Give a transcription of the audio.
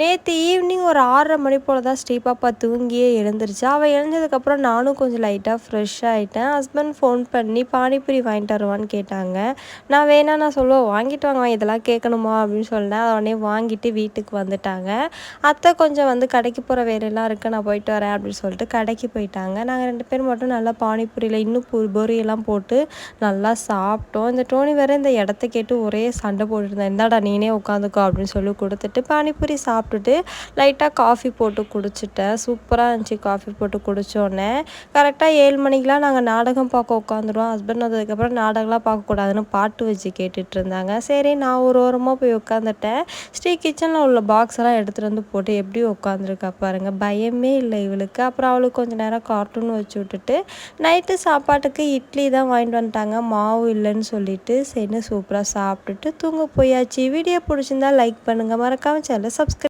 நேற்று ஈவினிங் ஒரு ஆறரை மணி போல் தான் ஸ்ரீ பாப்பா தூங்கியே எழுந்துருச்சு. அவள் எழுந்ததுக்கப்புறம் நானும் கொஞ்சம் லைட்டாக ஃப்ரெஷ் ஆகிட்டேன் ஹஸ்பண்ட் ஃபோன் பண்ணி பானிபூரி வாங்கிட்டு வருவான்னு கேட்டாங்க. நான் வேணா நான் சொல்லுவேன் வாங்கிட்டு வாங்க இதெல்லாம் கேட்கணுமா அப்படின்னு சொன்னேன். உடனே வாங்கிட்டு வீட்டுக்கு வந்துட்டாங்க. அத்தை கொஞ்சம் வந்து கடைக்கு போகிற வேலையெல்லாம் இருக்குது நான் போயிட்டு வரேன் அப்படின்னு சொல்லிட்டு கடைக்கு போயிட்டாங்க. நாங்கள் ரெண்டு பேரும் மட்டும் நல்லா பானிபூரியில் இன்னும் பொரியெல்லாம் போட்டு நல்லா சாப்பிட்டோம். இந்த டோனி வேறு இந்த இடத்த கேட்டு ஒரே சண்டை போட்டுருந்தேன் இந்தாடா நீனே உட்காந்துக்கோ அப்படின்னு சொல்லி கொடுத்துட்டு பானிபூரி சாப்பிட்டுட்டு லைட்டாக காஃபி போட்டு குடிச்சிட்டேன். சூப்பராக இருந்துச்சு காஃபி போட்டு குடித்தோடனே கரெக்டாக ஏழு மணிக்கெலாம் நாங்கள் நாடகம் பார்க்க உட்காந்துருவோம் ஹஸ்பண்ட் வந்ததுக்கப்புறம் நாடகம்லாம் பார்க்கக்கூடாதுன்னு பாட்டு வச்சு கேட்டுட்டு இருந்தாங்க. சரி நான் ஒரு ஓரமாக போய் உட்காந்துட்டேன் ஸ்ரீ கிச்சனில் உள்ள பாக்ஸ் எல்லாம் எடுத்துகிட்டு வந்து போட்டு எப்படி உட்காந்துருக்கா பாருங்கள் பயமே இல்லை இவளுக்கு. அப்புறம் அவளுக்கு கொஞ்சம் நேரம் கார்ட்டூன் வச்சு விட்டுட்டு நைட்டு சாப்பாட்டுக்கு இட்லி தான் வாங்கிட்டு வந்துட்டாங்க. மாவு இல்லைன்னு சொல்லிட்டு சரின்னு சூப்பராக சாப்பிட்டுட்டு தூங்க போயாச்சு. வீடியோ பிடிச்சிருந்தா லைக் பண்ணுங்கள் மறக்காமல் சேனலை சப்ஸ்கிரைப்